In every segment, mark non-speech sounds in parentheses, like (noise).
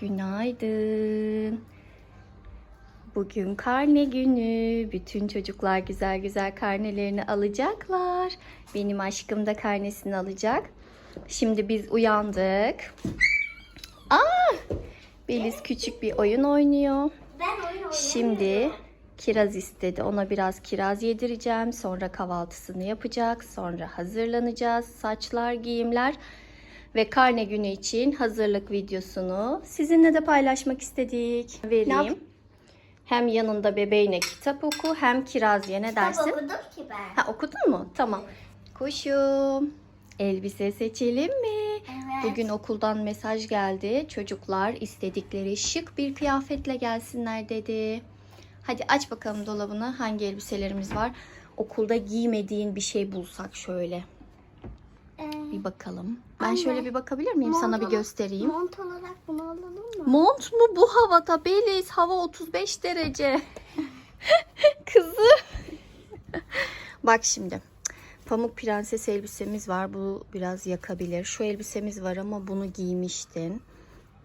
Günaydın. Bugün karne günü. Bütün çocuklar güzel güzel karnelerini alacaklar. Benim aşkım da karnesini alacak. Şimdi biz uyandık. Aa! Beliz küçük bir oyun oynuyor. Ben oyun. Şimdi kiraz istedi. Ona biraz kiraz yedireceğim. Sonra kahvaltısını yapacak. Sonra hazırlanacağız. Saçlar, giyimler ve karne günü için hazırlık videosunu sizinle de paylaşmak istedik. Vereyim. Hem yanında bebeğine kitap oku hem kiraz ye. Ne Kitap dersin? okudum ki ben. Ha okudun mu? Tamam. Kuşum. Elbise seçelim mi? Evet. Bugün okuldan mesaj geldi. Çocuklar istedikleri şık bir kıyafetle gelsinler dedi. Hadi aç bakalım dolabını. Hangi elbiselerimiz var? Okulda giymediğin bir şey bulsak şöyle. Bir bakalım. Ben Anne, şöyle bir bakabilir miyim? Sana bir göstereyim. Mont olarak bunu alalım mı? Mont mu bu havada? Beliz hava 35 derece. (laughs) Kızı. Bak şimdi. Pamuk prenses elbisemiz var. Bu biraz yakabilir. Şu elbisemiz var ama bunu giymiştin.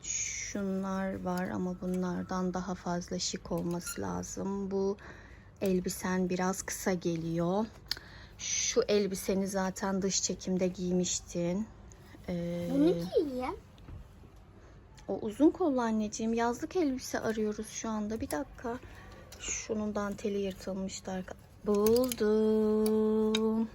Şunlar var ama bunlardan daha fazla şık olması lazım. Bu elbisen biraz kısa geliyor. Şu elbiseni zaten dış çekimde giymiştin. Ee, Bunu giyeyim. o uzun kollu anneciğim. Yazlık elbise arıyoruz şu anda. Bir dakika. Şunun danteli yırtılmıştı. arka- Buldum.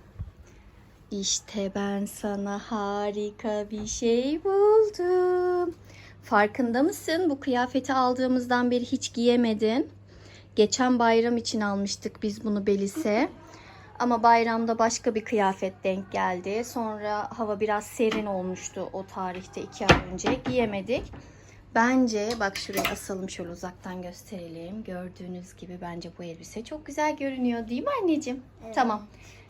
İşte ben sana harika bir şey buldum. Farkında mısın? Bu kıyafeti aldığımızdan beri hiç giyemedin. Geçen bayram için almıştık biz bunu Belis'e. (laughs) Ama bayramda başka bir kıyafet denk geldi. Sonra hava biraz serin olmuştu o tarihte iki ay önce. Giyemedik. Bence bak şuraya asalım şöyle uzaktan gösterelim. Gördüğünüz gibi bence bu elbise çok güzel görünüyor değil mi anneciğim? Tamam.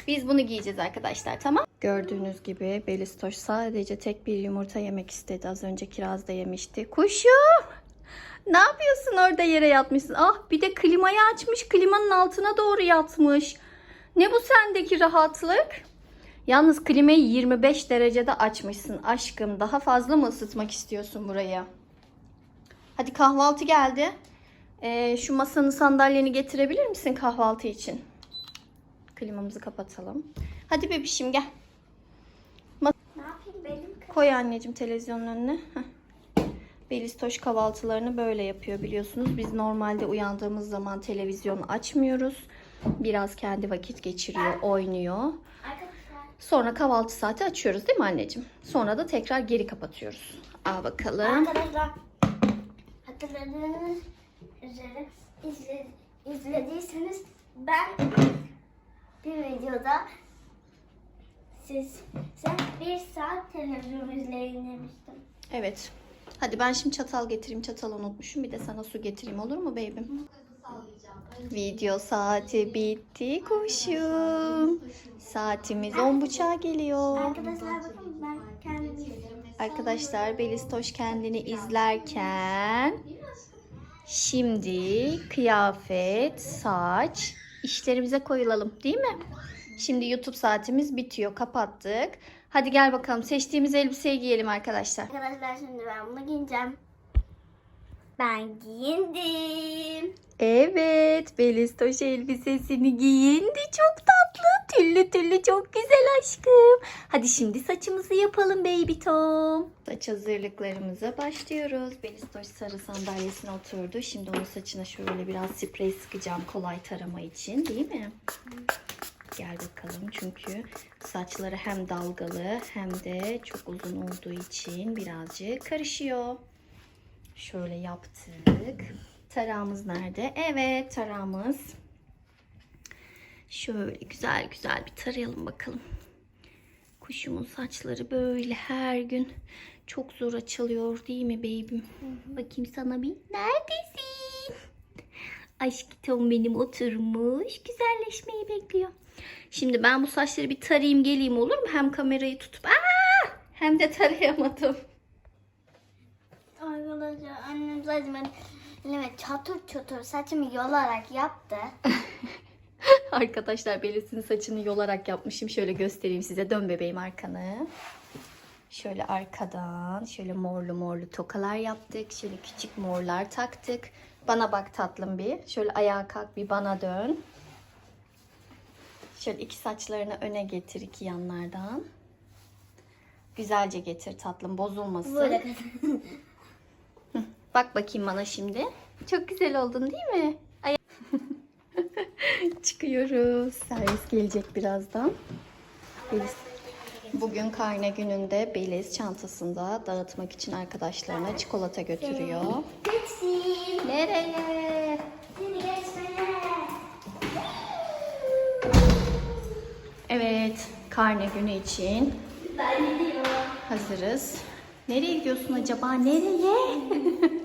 Biz bunu giyeceğiz arkadaşlar tamam. Gördüğünüz gibi Belistoş sadece tek bir yumurta yemek istedi. Az önce kiraz da yemişti. Kuşum! Ne yapıyorsun orada yere yatmışsın? Ah bir de klimayı açmış. Klimanın altına doğru yatmış. Ne bu sendeki rahatlık? Yalnız klimayı 25 derecede açmışsın aşkım. Daha fazla mı ısıtmak istiyorsun burayı? Hadi kahvaltı geldi. Ee, şu masanın sandalyeni getirebilir misin kahvaltı için? Klimamızı kapatalım. Hadi bebişim gel. Ne yapayım benim? Koy anneciğim televizyonun önüne. Heh. Belistoş kahvaltılarını böyle yapıyor biliyorsunuz. Biz normalde uyandığımız zaman televizyon açmıyoruz. Biraz kendi vakit geçiriyor, oynuyor. Sonra kahvaltı saati açıyoruz değil mi anneciğim? Sonra da tekrar geri kapatıyoruz. Al bakalım. Arkadaşlar hatırladığınız üzere izle, izlediyseniz ben bir videoda siz sen bir saat televizyon izleyin demiştim. Evet. Hadi ben şimdi çatal getireyim. Çatal unutmuşum. Bir de sana su getireyim olur mu bebeğim? Video saati bitti kuşum. Saatimiz 10.30'a geliyor. Arkadaşlar bakın ben kendim Arkadaşlar Belistoş kendini izlerken şimdi kıyafet, saç işlerimize koyulalım değil mi? Şimdi YouTube saatimiz bitiyor. Kapattık. Hadi gel bakalım seçtiğimiz elbiseyi giyelim arkadaşlar. Arkadaşlar şimdi ben bunu giyeceğim. Ben giyindim. Evet, Belistoş elbisesini giyindi. Çok tatlı. Tüllü tüllü çok güzel aşkım. Hadi şimdi saçımızı yapalım baby Tom. Saç hazırlıklarımıza başlıyoruz. Belistoş sarı sandalyesine oturdu. Şimdi onun saçına şöyle biraz sprey sıkacağım kolay tarama için değil mi? Gel bakalım çünkü saçları hem dalgalı hem de çok uzun olduğu için birazcık karışıyor. Şöyle yaptık. Tarağımız nerede? Evet tarağımız. Şöyle güzel güzel bir tarayalım bakalım. Kuşumun saçları böyle her gün çok zor açılıyor değil mi baby'm? Bakayım sana bir. Neredesin? Aşkım benim oturmuş. Güzelleşmeyi bekliyor. Şimdi ben bu saçları bir tarayayım geleyim olur mu? Hem kamerayı tutup Aa! hem de tarayamadım. Ben elime çatır çatır saçımı yolarak yaptı. (laughs) Arkadaşlar Belis'in saçını yolarak yapmışım. Şöyle göstereyim size. Dön bebeğim arkanı. Şöyle arkadan şöyle morlu morlu tokalar yaptık. Şöyle küçük morlar taktık. Bana bak tatlım bir. Şöyle ayağa kalk bir bana dön. Şöyle iki saçlarını öne getir iki yanlardan. Güzelce getir tatlım bozulmasın. Böyle (laughs) Bak bakayım bana şimdi. Çok güzel oldun değil mi? Ay- (laughs) Çıkıyoruz. Servis gelecek birazdan. Beliz. Bugün karne gününde Beliz çantasında dağıtmak için arkadaşlarına çikolata götürüyor. Nereye? Evet, karne günü için hazırız. Nereye gidiyorsun acaba? Nereye? (laughs)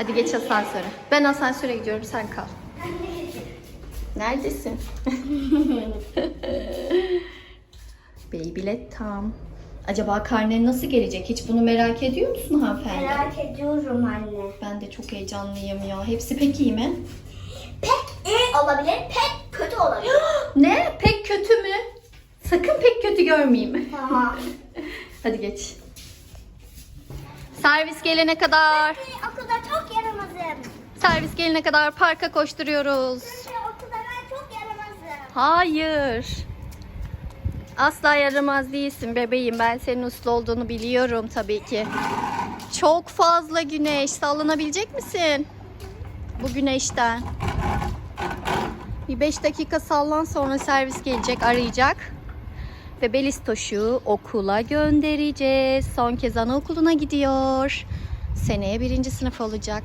Hadi geç asansöre. Ben asansöre gidiyorum, sen kal. Neredesin? (laughs) Beybilet tam. Acaba karnen nasıl gelecek? Hiç bunu merak ediyor musun hanımefendi? Merak ediyorum anne. Ben de çok heyecanlıyım ya. Hepsi pek iyi mi? Pek iyi olabilir, pek kötü olabilir. (gasps) ne? Pek kötü mü? Sakın pek kötü görmeyeyim. (laughs) tamam. Hadi geç. Servis gelene kadar, yaramazım. Servis gelene kadar parka koşturuyoruz. Okulda ben çok yaramazım. Hayır. Asla yaramaz değilsin bebeğim. Ben senin uslu olduğunu biliyorum tabii ki. Çok fazla güneş. Sallanabilecek misin? Bu güneşten. Bir 5 dakika sallan sonra servis gelecek arayacak. Ve Belistoş'u okula göndereceğiz. Son kez anaokuluna gidiyor. Seneye birinci sınıf olacak.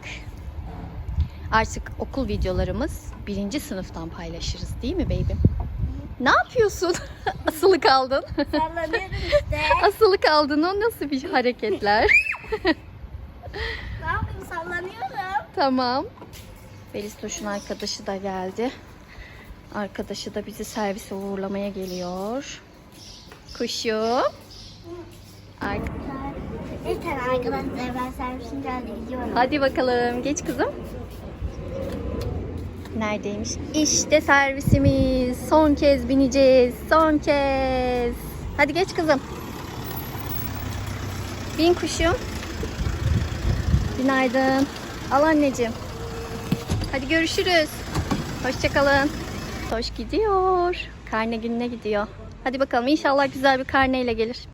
Artık okul videolarımız birinci sınıftan paylaşırız değil mi baby? Ne yapıyorsun? (laughs) Asılı kaldın. Sallanıyorum (laughs) işte. Asılı kaldın o nasıl bir hareketler? (laughs) ne yapayım sallanıyorum. tamam. Belistoş'un arkadaşı da geldi. Arkadaşı da bizi servise uğurlamaya geliyor. Kuşum. Ar- tane arkadaşlar ben servisin geldi gidiyorum. Hadi bakalım geç kızım. Neredeymiş? İşte servisimiz. Son kez bineceğiz. Son kez. Hadi geç kızım. Bin kuşum. Günaydın. Al anneciğim. Hadi görüşürüz. Hoşçakalın. Hoş gidiyor. Karne gününe gidiyor. Hadi bakalım inşallah güzel bir karneyle gelir.